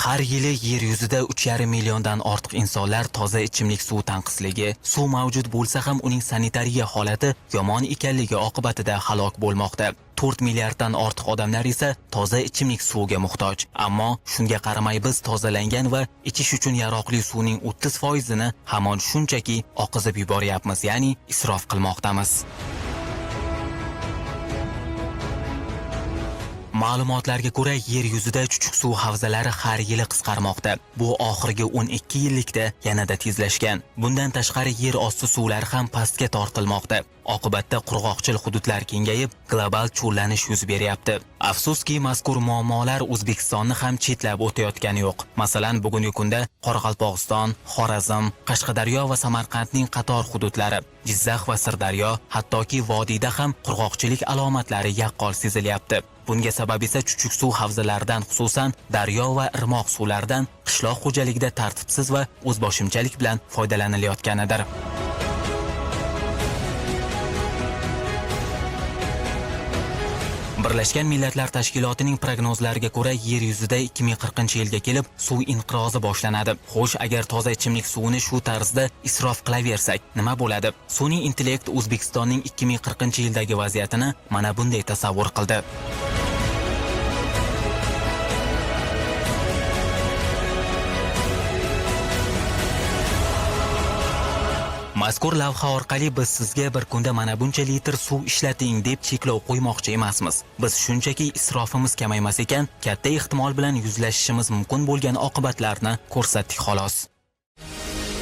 Har yili yer yuzida 3,5 milliondan ortiq insonlar toza ichimlik suv tanqisligi, suv mavjud bo'lsa ham uning sanitariya holati yomon ekanligi oqibatida halok bo'lmoqda. 4 milliarddan ortiq odamlar esa toza ichimlik suviga muhtoj. Ammo shunga qaramay biz tozalangan va ichish uchun yaroqli suvning 30% hamon shunchaki oqizib yuboryapmiz, ya'ni isrof qilmoqdamiz. Ma'lumotlarga ko'ra, yer yuzida chuchuk suv havzalari har yili qisqarmoqda. Bu oxirgi 12 yillikda yanada tezlashgan. Bundan tashqari yer osti suvlari ham pastga tortilmoqda. Oqibatda qurg'oqchil hududlar kengayib, global cho'llanish yuz beryapti. Afsuski, mazkur muammolar O'zbekistonni ham chetlab o'tayotgani yo'q. Masalan, bugungi kunda Qoraqalpog'iston, Xorazm, Qashqadaryo va Samarqandning qator hududlari, Jizzax va Sirdaryo, hattoki vodiyda ham qurg'oqchilik alomatlari yaqqol sezilyapti. Bunga sabab esa chuchuk suv havzalaridan, xususan daryo va irmoq suvlaridan qishloq xo'jaligida tartibsiz va o'zboshimchalik bilan foydalanilayotganidir. Birlashgan Millatlar Tashkilotining prognozlariga ko'ra, yer yuzida 2040-yilga kelib suv inqirozi boshlanadi. Xo'sh, agar toza ichimlik suvini shu tarzda isrof qilaversak, nima bo'ladi? Sun'iy intellekt O'zbekistonning 2040-yildagi vaziyatini mana bunday tasavvur qildi. Mazkur lavha orqali biz sizga bir kunda mana buncha litr suv ishlating deb cheklov qo'ymoqchi emasmiz. Biz shunchaki isrofimiz kamaymas ekan, katta ehtimol bilan yuzlashishimiz mumkin bo'lgan oqibatlarni ko'rsatdik xolos.